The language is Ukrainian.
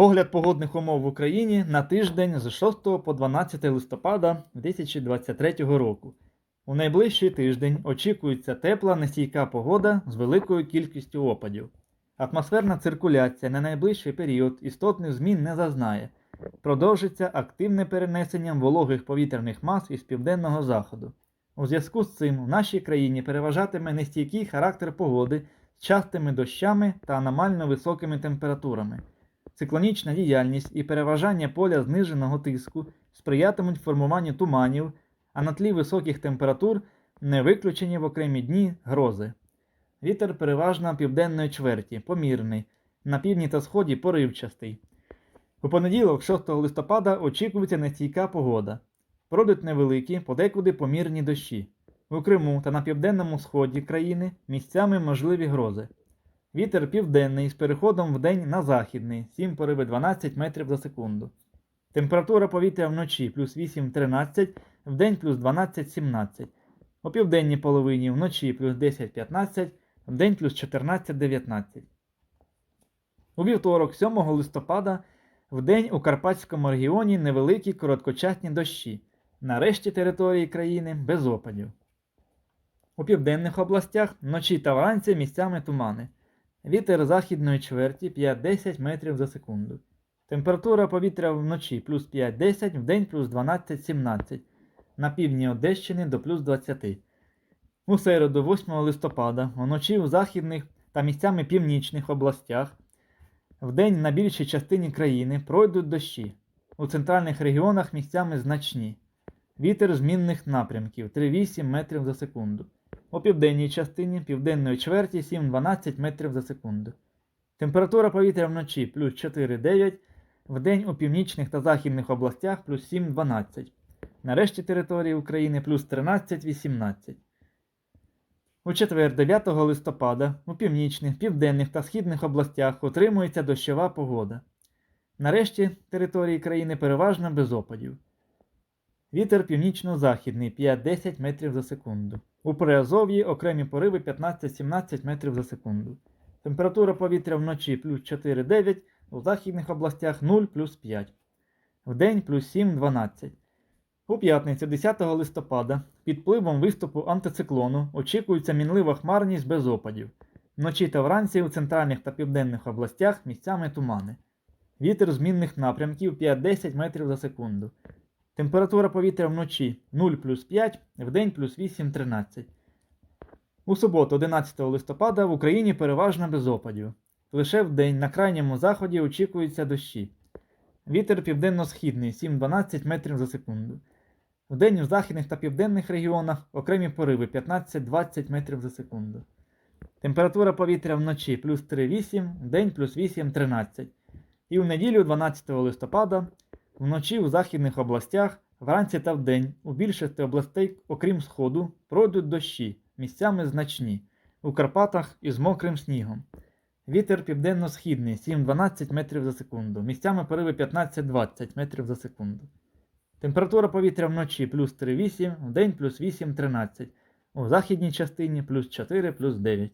Огляд погодних умов в Україні на тиждень з 6 по 12 листопада 2023 року. У найближчий тиждень очікується тепла нестійка погода з великою кількістю опадів. Атмосферна циркуляція на найближчий період істотних змін не зазнає. Продовжиться активне перенесення вологих повітряних мас із південного заходу. У зв'язку з цим в нашій країні переважатиме нестійкий характер погоди з частими дощами та аномально високими температурами. Циклонічна діяльність і переважання поля зниженого тиску сприятимуть формуванню туманів, а на тлі високих температур не виключені в окремі дні грози. Вітер переважно південної чверті, помірний, на півдні та сході поривчастий. У понеділок, 6 листопада, очікується нестійка погода. Пройдуть невеликі, подекуди помірні дощі. У Криму та на південному сході країни місцями можливі грози. Вітер південний з переходом в день на західний 7 пориви 12 метрів за секунду. Температура повітря вночі плюс 8-13, вдень плюс 12-17. У південній половині вночі плюс 10-15, вдень плюс 14-19. У вівторок, 7 листопада, вдень у Карпатському регіоні невеликі короткочасні дощі. На решті території країни без опадів. У південних областях вночі та вранці місцями тумани. Вітер західної чверті 5-10 метрів за секунду. Температура повітря вночі плюс 5-10, вдень плюс 12-17, на півдні Одещини до плюс 20. У середу, 8 листопада, вночі у західних та місцями північних областях, вдень на більшій частині країни пройдуть дощі. У центральних регіонах місцями значні. Вітер змінних напрямків 3-8 метрів за секунду. У південній частині південної чверті 7-12 метрів за секунду. Температура повітря вночі плюс 4-9, вдень у північних та західних областях плюс 7-12. На решті території України плюс 13-18. У четвер, 9 листопада, у північних, південних та східних областях утримується дощова погода. Нарешті території країни переважно без опадів. Вітер північно-західний 5-10 метрів за секунду. У Приазов'ї окремі пориви 15-17 метрів за секунду. Температура повітря вночі плюс 4-9, у західних областях 0 плюс 5. Вдень плюс 7-12. У п'ятницю 10 листопада під впливом виступу антициклону очікується мінлива хмарність без опадів. Вночі та вранці у центральних та південних областях місцями тумани. Вітер змінних напрямків 5-10 метрів за секунду. Температура повітря вночі 0 плюс 5, вдень плюс 8-13. У суботу, 11 листопада, в Україні переважно без опадів. Лише вдень на крайньому заході очікуються дощі. Вітер південно-східний 7-12 метрів за секунду. Вдень у західних та південних регіонах окремі пориви 15-20 метрів за секунду. Температура повітря вночі плюс 3-8, вдень плюс 8-13. І в неділю 12 листопада Вночі у західних областях, вранці та вдень, у більшості областей, окрім сходу, пройдуть дощі, місцями значні, у Карпатах із мокрим снігом. Вітер південно-східний 7-12 метрів за секунду, місцями пориви 15-20 метрів за секунду. Температура повітря вночі плюс 3-8, вдень плюс 8-13, у західній частині плюс 4 плюс 9.